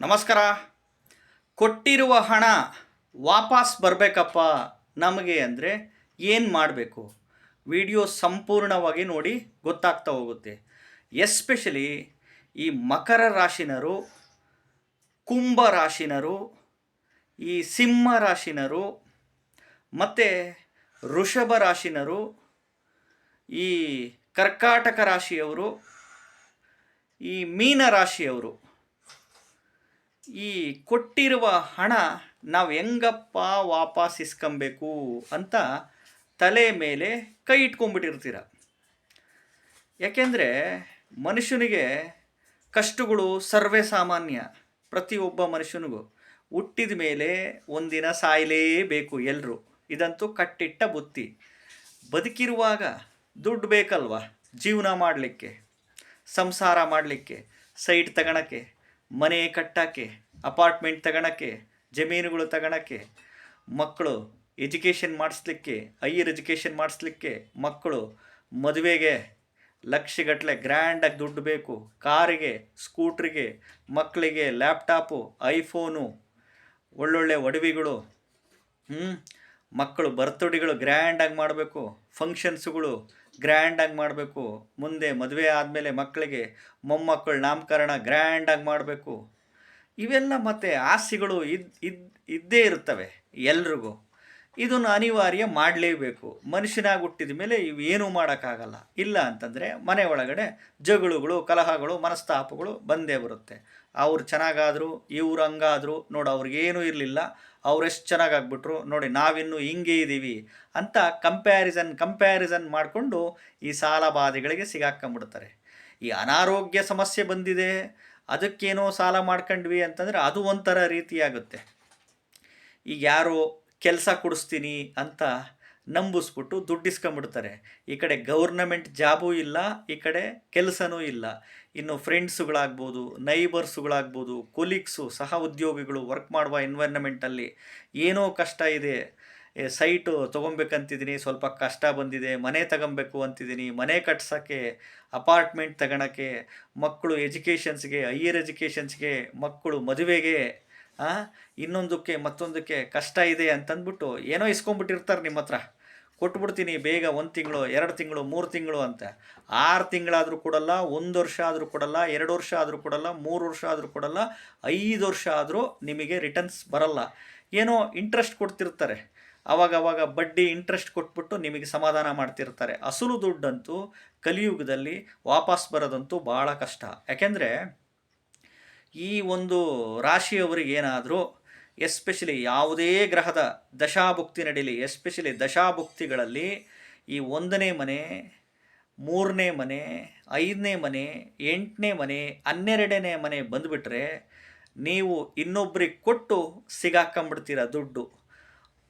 ನಮಸ್ಕಾರ. ಕೊಟ್ಟಿರುವ ಹಣ ವಾಪಸ್ ಬರಬೇಕಪ್ಪ ನಮಗೆ ಅಂದರೆ ಏನು ಮಾಡಬೇಕು? ವಿಡಿಯೋ ಸಂಪೂರ್ಣವಾಗಿ ನೋಡಿ ಗೊತ್ತಾಗ್ತಾ ಹೋಗುತ್ತೆ. ಎಸ್ಪೆಷಲಿ ಈ ಮಕರ ರಾಶಿನರು, ಕುಂಭ ರಾಶಿನರು, ಈ ಸಿಂಹ ರಾಶಿನರು, ಮತ್ತು ಋಷಭ ರಾಶಿನರು, ಈ ಕರ್ಕಾಟಕ ರಾಶಿಯವರು, ಈ ಮೀನ ರಾಶಿಯವರು ಈ ಕೊಟ್ಟಿರುವ ಹಣ ನಾವು ಹೆಂಗಪ್ಪ ವಾಪಸ್ ಇಸ್ಕೊಬೇಕು ಅಂತ ತಲೆ ಮೇಲೆ ಕೈ ಇಟ್ಕೊಂಡ್ಬಿಟ್ಟಿರ್ತೀರ. ಯಾಕೆಂದರೆ ಮನುಷ್ಯನಿಗೆ ಕಷ್ಟಗಳು ಸರ್ವೇ ಸಾಮಾನ್ಯ ಪ್ರತಿಯೊಬ್ಬ ಮನುಷ್ಯನಿಗೂ. ಹುಟ್ಟಿದ ಮೇಲೆ ಒಂದಿನ ಸಾಯಲೇಬೇಕು ಎಲ್ಲರೂ ಇದಂತೂ ಕಟ್ಟಿಟ್ಟ ಬುತ್ತಿ. ಬದುಕಿರುವಾಗ ದುಡ್ಡು ಬೇಕಲ್ವ? ಜೀವನ ಮಾಡಲಿಕ್ಕೆ, ಸಂಸಾರ ಮಾಡಲಿಕ್ಕೆ, ಸೈಟ್ ತಗೊಳಕ್ಕೆ. ಮನೆ ಕಟ್ಟೋಕ್ಕೆ, ಅಪಾರ್ಟ್ಮೆಂಟ್ ತಗೊಳಕ್ಕೆ, ಜಮೀನುಗಳು ತಗೊಳಕ್ಕೆ, ಮಕ್ಕಳು ಎಜುಕೇಷನ್ ಮಾಡಿಸ್ಲಿಕ್ಕೆ, ಹೈಯರ್ ಎಜುಕೇಷನ್ ಮಾಡಿಸ್ಲಿಕ್ಕೆ ಮಕ್ಕಳು ಮದುವೆಗೆ ಲಕ್ಷಗಟ್ಟಲೆ ಗ್ರ್ಯಾಂಡಾಗಿ ದುಡ್ಡು ಬೇಕು. ಕಾರಿಗೆ, ಸ್ಕೂಟ್ರಿಗೆ, ಮಕ್ಕಳಿಗೆ ಲ್ಯಾಪ್ಟಾಪು, ಐಫೋನು, ಒಳ್ಳೊಳ್ಳೆ ಒಡವೆಗಳು ಹ್ಞೂ ಮಕ್ಕಳು ಬರ್ತಡಿಗಳು ಗ್ರ್ಯಾಂಡಾಗಿ ಮಾಡಬೇಕು ಫಂಕ್ಷನ್ಸುಗಳು ಗ್ರ್ಯಾಂಡಾಗಿ ಮಾಡಬೇಕು. ಮುಂದೆ ಮದುವೆ ಆದಮೇಲೆ ಮಕ್ಕಳಿಗೆ ಮೊಮ್ಮಕ್ಕಳು ನಾಮಕರಣ ಗ್ರ್ಯಾಂಡಾಗಿ ಮಾಡಬೇಕು. ಇವೆಲ್ಲ ಮತ್ತು ಆಸೆಗಳು ಇದ್ ಇದ್, ಇದ್ದೇ ಇರ್ತವೆ ಎಲ್ರಿಗೂ. ಇದನ್ನು ಅನಿವಾರ್ಯ ಮಾಡಲೇಬೇಕು. ಮನುಷ್ಯನಾಗಿ ಹುಟ್ಟಿದ ಮೇಲೆ ಇವೇನೂ ಮಾಡೋಕ್ಕಾಗಲ್ಲ. ಇಲ್ಲ ಅಂತಂದರೆ ಮನೆ ಒಳಗಡೆ ಜಗಳಗಳು, ಕಲಹಗಳು, ಮನಸ್ತಾಪಗಳು ಬಂದೇ ಬರುತ್ತೆ. ಅವ್ರು ಚೆನ್ನಾಗಾದರು ಇವ್ರು ಹಂಗಾದರು, ನೋಡು ಅವ್ರಿಗೇನೂ ಇರಲಿಲ್ಲ ಅವರೆಷ್ಟು ಚೆನ್ನಾಗಾಗ್ಬಿಟ್ರು, ನೋಡಿ ನಾವಿನ್ನೂ ಹಿಂಗೆ ಇದ್ದೀವಿ ಅಂತ ಕಂಪ್ಯಾರಿಸನ್ ಕಂಪ್ಯಾರಿಸನ್ ಮಾಡಿಕೊಂಡು ಈ ಸಾಲ ಬಾಧೆಗಳಿಗೆ ಸಿಗಾಕೊಂಬಿಡ್ತಾರೆ ಈ ಅನಾರೋಗ್ಯ ಸಮಸ್ಯೆ ಬಂದಿದೆ, ಅದಕ್ಕೇನೋ ಸಾಲ ಮಾಡ್ಕೊಂಡ್ವಿ ಅಂತಂದರೆ ಅದು ಒಂಥರ ರೀತಿಯಾಗುತ್ತೆ. ಈಗ ಯಾರೋ ಕೆಲಸ ಕೊಡಿಸ್ತೀನಿ ಅಂತ ನಂಬಿಸ್ಬಿಟ್ಟು ದುಡ್ಡು ಇಸ್ಕೊಂಬಿಡ್ತಾರೆ ಈ ಕಡೆ ಗೌರ್ನಮೆಂಟ್ ಜಾಬೂ ಇಲ್ಲ, ಈ ಕಡೆ ಕೆಲಸನೂ ಇಲ್ಲ. ಇನ್ನು ಫ್ರೆಂಡ್ಸುಗಳಾಗ್ಬೋದು, ನೈಬರ್ಸುಗಳಾಗ್ಬೋದು, ಕೊಲೀಗ್ಸು ಸಹ ಉದ್ಯೋಗಿಗಳು ವರ್ಕ್ ಮಾಡುವ ಎನ್ವೈರ್ನಮೆಂಟಲ್ಲಿ ಏನೋ ಕಷ್ಟ ಇದೆ. ಸೈಟು ತೊಗೊಬೇಕಂತಿದ್ದೀನಿ, ಸ್ವಲ್ಪ ಕಷ್ಟ ಬಂದಿದೆ, ಮನೆ ತಗೊಬೇಕು ಅಂತಿದ್ದೀನಿ, ಮನೆ ಕಟ್ಸೋಕ್ಕೆ, ಅಪಾರ್ಟ್ಮೆಂಟ್ ತಗೊಳಕ್ಕೆ, ಮಕ್ಕಳು ಎಜುಕೇಷನ್ಸ್ಗೆ, ಹೈಯರ್ ಎಜುಕೇಷನ್ಸ್ಗೆ, ಮಕ್ಕಳು ಮದುವೆಗೆ ಇನ್ನೊಂದಕ್ಕೆ ಮತ್ತೊಂದಕ್ಕೆ ಕಷ್ಟ ಇದೆ ಅಂತಂದ್ಬಿಟ್ಟು ಏನೋ ಇಸ್ಕೊಂಬಿಟ್ಟಿರ್ತಾರೆ ನಿಮ್ಮ ಹತ್ರ ಕೊಟ್ಬಿಡ್ತೀನಿ ಬೇಗ ಒಂದು ತಿಂಗಳು, ಎರಡು ತಿಂಗಳು, ಮೂರು ತಿಂಗಳು ಅಂತ. ಆರು ತಿಂಗಳಾದರೂ ಕೊಡಲ್ಲ, ಒಂದು ವರ್ಷ ಆದರೂ ಕೊಡಲ್ಲ, ಎರಡು ವರ್ಷ ಆದರೂ ಕೊಡಲ್ಲ, ಮೂರು ವರ್ಷ ಆದರೂ ಕೊಡಲ್ಲ, ಐದು ವರ್ಷ ಆದರೂ ನಿಮಗೆ ರಿಟರ್ನ್ಸ್ ಬರಲ್ಲ. ಏನೋ ಇಂಟ್ರೆಸ್ಟ್ ಕೊಡ್ತಿರ್ತಾರೆ. ಅವಾಗ ಅವಾಗ ಬಡ್ಡಿ ಇಂಟ್ರೆಸ್ಟ್ ಕೊಟ್ಬಿಟ್ಟು ನಿಮಗೆ ಸಮಾಧಾನ ಮಾಡ್ತಿರ್ತಾರೆ. ಅಸಲು ದುಡ್ಡಂತೂ ಕಲಿಯುಗದಲ್ಲಿ ವಾಪಸ್ ಬರೋದಂತೂ ಭಾಳ ಕಷ್ಟ. ಯಾಕೆಂದರೆ ಈ ಒಂದು ರಾಶಿಯವರಿಗೆ ಏನಾದರೂ ಎಸ್ಪೆಷಲಿ ಯಾವುದೇ ಗ್ರಹದ ದಶಾಭುಕ್ತಿ ನಡೀಲಿ ಎಸ್ಪೆಷಲಿ ದಶಾಭುಕ್ತಿಗಳಲ್ಲಿ ಈ ಒಂದನೇ ಮನೆ, ಮೂರನೇ ಮನೆ, ಐದನೇ ಮನೆ, ಎಂಟನೇ ಮನೆ, ಹನ್ನೆರಡನೇ ಮನೆ ಬಂದುಬಿಟ್ರೆ ನೀವು ಇನ್ನೊಬ್ರಿಗೆ ಕೊಟ್ಟು ಸಿಗಾಕೊಂಬಿಡ್ತೀರ ದುಡ್ಡು.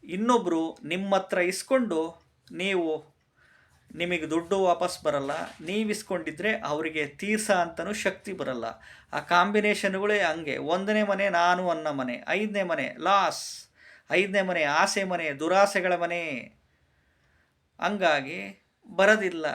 ಇನ್ನೊಬ್ಬರು ನಿಮ್ಮ ಹತ್ರ ಇಸ್ಕೊಂಡು ನೀವು ನಿಮಗೆ ದುಡ್ಡು ವಾಪಸ್ ಬರಲ್ಲ ನೀವು ಇಸ್ಕೊಂಡಿದ್ರೆ ಅವರಿಗೆ ತೀರ್ಸ ಅಂತಲೂ ಶಕ್ತಿ ಬರಲ್ಲ. ಆ ಕಾಂಬಿನೇಷನ್ಗಳೇ ಹಂಗೆ. ಒಂದನೇ ಮನೆ ನಾನು ಅನ್ನೋ ಮನೆ, ಐದನೇ ಮನೆ ಲಾಸ್, ಐದನೇ ಮನೆ ಆಸೆ ಮನೆ, ದುರಾಸೆಗಳ ಮನೆ. ಹಂಗಾಗಿ ಬರೋದಿಲ್ಲ.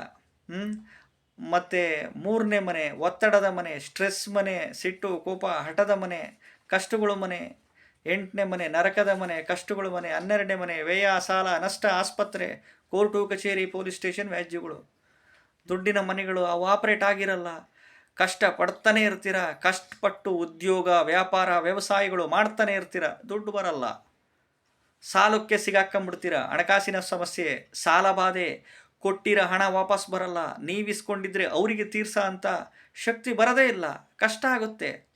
ಮತ್ತು ಮೂರನೇ ಮನೆ ಒತ್ತಡದ ಮನೆ, ಸ್ಟ್ರೆಸ್ ಮನೆ, ಸಿಟ್ಟು, ಕೋಪ, ಹಠದ ಮನೆ, ಕಷ್ಟಗಳು ಮನೆ. ಎಂಟನೇ ಮನೆ, ನರಕದ ಮನೆ, ಕಷ್ಟಗಳ ಮನೆ, ಹನ್ನೆರಡನೇ ಮನೆ, ವ್ಯಯ, ಸಾಲ, ನಷ್ಟ, ಆಸ್ಪತ್ರೆ, ಕೋರ್ಟು, ಕಚೇರಿ, ಪೊಲೀಸ್ ಸ್ಟೇಷನ್, ವ್ಯಾಜ್ಯಗಳು. ದುಡ್ಡಿನ ಮನೆಗಳು ಅವು ಆಪ್ರೇಟ್ ಆಗಿರಲ್ಲ. ಕಷ್ಟ ಪಡ್ತಾನೆ ಇರ್ತೀರ, ಕಷ್ಟಪಟ್ಟು ಉದ್ಯೋಗ, ವ್ಯಾಪಾರ, ವ್ಯವಸಾಯಗಳು ಮಾಡ್ತಾನೆ ಇರ್ತೀರ, ದುಡ್ಡು ಬರಲ್ಲ. ಸಾಲಕ್ಕೆ ಸಿಗಾಕಂಬಿಡ್ತೀರ ಹಣಕಾಸಿನ ಸಮಸ್ಯೆ, ಸಾಲ ಬಾಧೆ, ಕೊಟ್ಟಿರೋ ಹಣ ವಾಪಸ್ ಬರಲ್ಲ, ನೀವಿಸ್ಕೊಂಡಿದ್ರೆ ಅವರಿಗೆ ತೀರ್ಸ ಅಂತ ಶಕ್ತಿ ಬರದೇ ಇಲ್ಲ, ಕಷ್ಟ ಆಗುತ್ತೆ.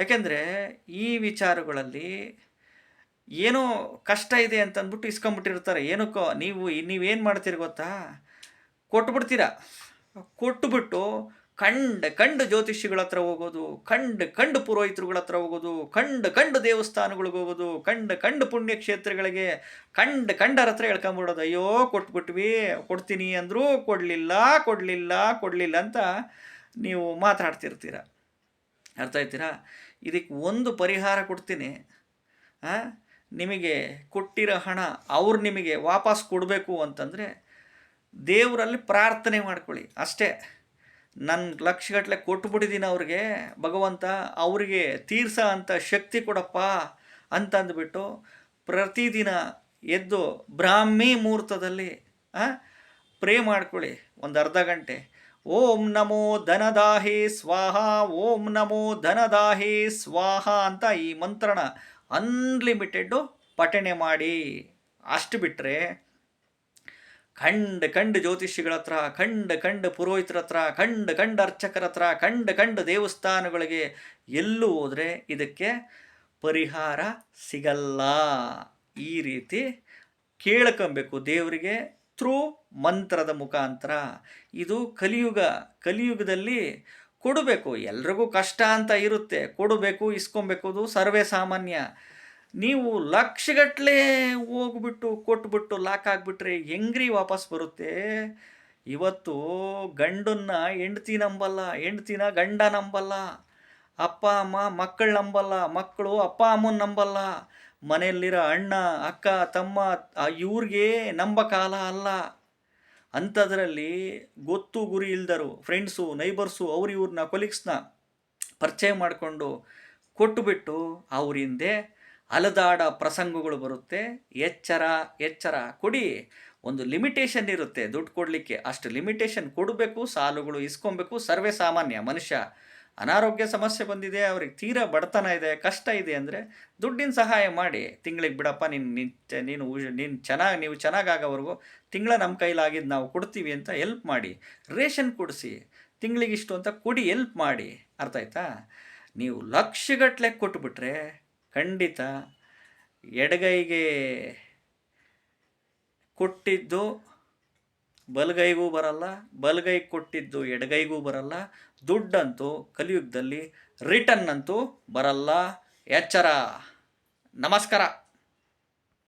ಯಾಕೆಂದರೆ ಈ ವಿಚಾರಗಳಲ್ಲಿ ಏನೋ ಕಷ್ಟ ಇದೆ ಅಂತಂದ್ಬಿಟ್ಟು ಇಸ್ಕೊಂಬಿಟ್ಟಿರ್ತಾರೆ. ಏನಕ್ಕೋ ನೀವು ನೀವೇನು ಮಾಡ್ತೀರಿ ಗೊತ್ತಾ? ಕೊಟ್ಬಿಡ್ತೀರ? ಕೊಟ್ಟುಬಿಟ್ಟು ಕಂಡ ಕಂಡು ಜ್ಯೋತಿಷಿಗಳ ಹತ್ರ ಹೋಗೋದು, ಕಂಡು ಕಂಡು ಪುರೋಹಿತರುಗಳ ಹತ್ರ ಹೋಗೋದು, ಕಂಡು ಕಂಡು ದೇವಸ್ಥಾನಗಳಿಗೆ ಹೋಗೋದು, ಕಂಡು ಕಂಡು ಪುಣ್ಯಕ್ಷೇತ್ರಗಳಿಗೆ ಕಂಡು ಕಂಡರ ಹತ್ರ ಹೇಳ್ಕೊಂಬಿಡೋದು ಅಯ್ಯೋ, ಕೊಟ್ಬಿಟ್ವಿ, ಕೊಡ್ತೀನಿ ಅಂದರೂ ಕೊಡಲಿಲ್ಲ ಕೊಡಲಿಲ್ಲ ಕೊಡಲಿಲ್ಲ ಅಂತ ನೀವು ಮಾತಾಡ್ತಿರ್ತೀರ. ಅರ್ಥ ಆಯ್ತೀರಾ? ಇದಕ್ಕೆ ಒಂದು ಪರಿಹಾರ ಕೊಡ್ತೀನಿ? ನಿಮಗೆ ಕೊಟ್ಟಿರೋ ಹಣ ಅವ್ರು ನಿಮಗೆ ವಾಪಸ್ ಕೊಡಬೇಕು ಅಂತಂದರೆ ದೇವರಲ್ಲಿ ಪ್ರಾರ್ಥನೆ ಮಾಡ್ಕೊಳ್ಳಿ. ಅಷ್ಟೇ. ನನ್ನ ಲಕ್ಷಗಟ್ಟಲೆ ಕೊಟ್ಬಿಟ್ಟಿದ್ದೀನಿ ಅವ್ರಿಗೆ, ಭಗವಂತ ಅವರಿಗೆ ತೀರ್ಸ ಅಂತ ಶಕ್ತಿ ಕೊಡಪ್ಪ ಅಂತಂದ್ಬಿಟ್ಟು ಪ್ರತಿದಿನ ಎದ್ದು ಬ್ರಾಹ್ಮಿ ಮುಹೂರ್ತದಲ್ಲಿ ಪ್ರೇ ಮಾಡ್ಕೊಳ್ಳಿ. ಒಂದು ಅರ್ಧ ಗಂಟೆ. ಓಂ ನಮೋ ಧನದಾಹೇ ಸ್ವಾಹ, ಓಂ ನಮೋ ಧನದಾಹೇ ಸ್ವಾಹ ಅಂತ ಈ ಮಂತ್ರನ ಅನ್ಲಿಮಿಟೆಡ್ಡು ಪಠಣೆ ಮಾಡಿ. ಅಷ್ಟು ಬಿಟ್ಟರೆ ಖಂಡ ಖಂಡ ಜ್ಯೋತಿಷಿಗಳ ಹತ್ರ, ಖಂಡ ಖಂಡ ಪುರೋಹಿತರ ಹತ್ರ, ಖಂಡ ಖಂಡ ಅರ್ಚಕರ ಹತ್ರ, ಖಂಡ ಖಂಡ ದೇವಸ್ಥಾನಗಳಿಗೆ ಎಲ್ಲೂ ಹೋದರೆ ಇದಕ್ಕೆ ಪರಿಹಾರ ಸಿಗಲ್ಲ. ಈ ರೀತಿ ಕೇಳ್ಕೊಬೇಕು ದೇವರಿಗೆ ಥ್ರೂ ಮಂತ್ರದ ಮುಖಾಂತರ ಇದು ಕಲಿಯುಗ, ಕಲಿಯುಗದಲ್ಲಿ ಕೊಡಬೇಕು. ಎಲ್ರಿಗೂ ಕಷ್ಟ ಅಂತ ಇರುತ್ತೆ. ಕೊಡಬೇಕು, ಇಸ್ಕೊಬೇಕು, ಅದು ಸರ್ವೇ ಸಾಮಾನ್ಯ. ನೀವು ಲಕ್ಷಗಟ್ಟಲೆ ಹೋಗ್ಬಿಟ್ಟು, ಕೊಟ್ಬಿಟ್ಟು, ಲಾಕ್ ಆಗಿಬಿಟ್ರೆ ಹೆಂಗ್ರಿ ವಾಪಸ್ ಬರುತ್ತೆ? ಇವತ್ತು ಗಂಡನ್ನ ಹೆಂಡ್ತಿ ನಂಬಲ್ಲ, ಹೆಂಡ್ತಿನ ಗಂಡ ನಂಬಲ್ಲ, ಅಪ್ಪ, ಅಮ್ಮ, ಮಕ್ಕಳು ನಂಬಲ್ಲ, ಮಕ್ಕಳು ಅಪ್ಪ, ಅಮ್ಮನ ನಂಬಲ್ಲ. ಮನೆಯಲ್ಲಿರೋ ಅಣ್ಣ, ಅಕ್ಕ, ತಮ್ಮ ಇವ್ರಿಗೆ ನಂಬ ಕಾಲ ಅಲ್ಲ. ಅಂಥದ್ರಲ್ಲಿ ಗೊತ್ತು ಗುರಿ ಇಲ್ದರು ಫ್ರೆಂಡ್ಸು ನೈಬರ್ಸು ಅವ್ರು ಇವ್ರನ್ನ ಕೊಲೀಗ್ಸ್ನ ಪರಿಚಯ ಮಾಡಿಕೊಂಡು ಕೊಟ್ಟುಬಿಟ್ಟು ಅವರಿಂದೆ ಅಲದಾಡ ಪ್ರಸಂಗಗಳು ಬರುತ್ತೆ. ಎಚ್ಚರ ಎಚ್ಚರ ಕೊಡಿ. ಒಂದು ಲಿಮಿಟೇಷನ್ ಇರುತ್ತೆ ದುಡ್ಡು ಕೊಡಲಿಕ್ಕೆ. ಅಷ್ಟು ಲಿಮಿಟೇಷನ್ ಕೊಡಬೇಕು, ಸಾಲುಗಳು ಇಸ್ಕೊಬೇಕು, ಸರ್ವೇ ಸಾಮಾನ್ಯ ಮನುಷ್ಯ ಅನಾರೋಗ್ಯ ಸಮಸ್ಯೆ ಬಂದಿದೆ, ಅವ್ರಿಗೆ ತೀರಾ ಬಡತನ ಇದೆ, ಕಷ್ಟ ಇದೆ ಅಂದರೆ ದುಡ್ಡಿನ ಸಹಾಯ ಮಾಡಿ ತಿಂಗಳಿಗೆ ಬಿಡಪ್ಪ, ನೀನು ನೀನು ನೀನು ಚೆನ್ನಾಗಿ, ನೀವು ಚೆನ್ನಾಗಾಗೋವರೆಗೂ ತಿಂಗಳ ನಮ್ಮ ಕೈಲಾಗಿದ್ದು ನಾವು ಕೊಡ್ತೀವಿ ಅಂತ ಎಲ್ಪ್ ಮಾಡಿ, ರೇಷನ್ ಕೊಡಿಸಿ, ತಿಂಗಳಿಗೆ ಇಷ್ಟು ಅಂತ ಕೊಡಿ, ಎಲ್ಪ್ ಮಾಡಿ, ಅರ್ಥ ಆಯ್ತಾ? ನೀವು ಲಕ್ಷಗಟ್ಟಲೆ ಕೊಟ್ಬಿಟ್ರೆ ಖಂಡಿತ ಎಡಗೈಗೆ ಕೊಟ್ಟಿದ್ದು ಬಲಗೈಗೂ ಬರಲ್ಲ ಬಲಗೈ ಕೊಟ್ಟಿದ್ದು ಎಡಗೈಗೂ ಬರಲ್ಲ ದುಡ್ಡಂತೂ ಕಲಿಯುಗದಲ್ಲಿ ರಿಟರ್ನ್ ಅಂತೂ ಬರಲ್ಲ. ಎಚ್ಚರ. ನಮಸ್ಕಾರ.